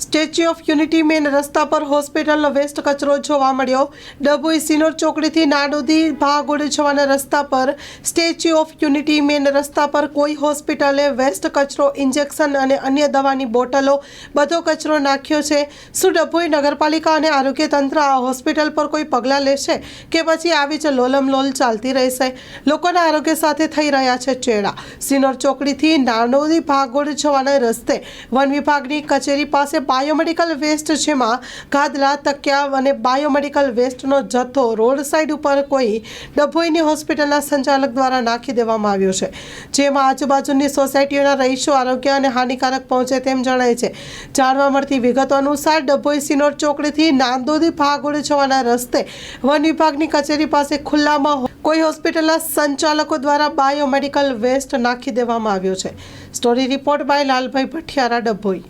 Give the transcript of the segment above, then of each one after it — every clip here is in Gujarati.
સ્ટેચ્યુ ઓફ યુનિટી મેન રસ્તા પર હોસ્પિટલનો વેસ્ટ કચરો જોવા મળ્યો. ડભોઈ સિનોર ચોકડીથી નાડોદી ભાગોળ જવાના રસ્તા પર સ્ટેચ્યુ ઓફ યુનિટી મેન રસ્તા પર કોઈ હોસ્પિટલે વેસ્ટ કચરો, ઇન્જેક્શન અને અન્ય દવાની બોટલો બધો કચરો નાખ્યો છે. શું ડભોઈ નગરપાલિકા અને આરોગ્ય તંત્ર આ હોસ્પિટલ પર કોઈ પગલાં લેશે કે પછી આવી જ લોલમલોલ ચાલતી રહેશે? લોકોના આરોગ્ય સાથે થઈ રહ્યા છે ચેડા. સિનોર ચોકડીથી નાનોદી ભાગોળ જવાના રસ્તે વન વિભાગની કચેરી પાસે બાયોમેડિકલ વેસ્ટ જેમાં ગાદલા, તકિયા અને બાયોમેડિકલ વેસ્ટનો જથ્થો રોડ સાઈડ ઉપર કોઈ ડભોઈની હોસ્પિટલના સંચાલક દ્વારા નાખી દેવામાં આવ્યો છે. જેમાં આજુબાજુની સોસાયટીઓના રહીશો આરોગ્ય અને હાનિકારક પહોંચે તેમ જણાય છે. જાણવા મળતી વિગતો અનુસાર ડભોઈ સિનોર ચોકડીથી નાંદોદી ભાગોળ જવાના રસ્તે વન વિભાગની કચેરી પાસે ખુલ્લામાં કોઈ હોસ્પિટલના સંચાલકો દ્વારા બાયોમેડિકલ વેસ્ટ નાખી દેવામાં આવ્યો છે. Story report by Lalbhai Bhathiyara Dabhoi.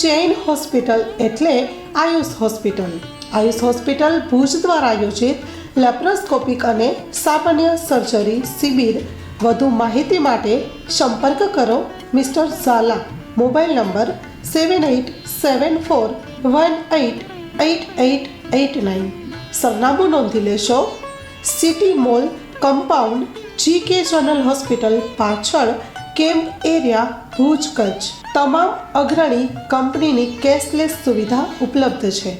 Chain hospital એટલે આયુષ હોસ્પિટલ. આયુષ હોસ્પિટલ ભુજ દ્વારા આયોજિત લેપ્રોસ્કોપિક અને સામાન્ય સર્જરી શિબિર. વધુ માહિતી માટે સંપર્ક કરો mister Zala. Mobile number seven eight seven four one eight eight eight eight nine. સરનામું નોંધી લેશો. City mall compound G K general hospital પાછળ કેમ્પ એરિયા ભુજ કચ્છ? તમામ અગ્રણી કંપનીની કેશલેસ સુવિધા ઉપલબ્ધ છે.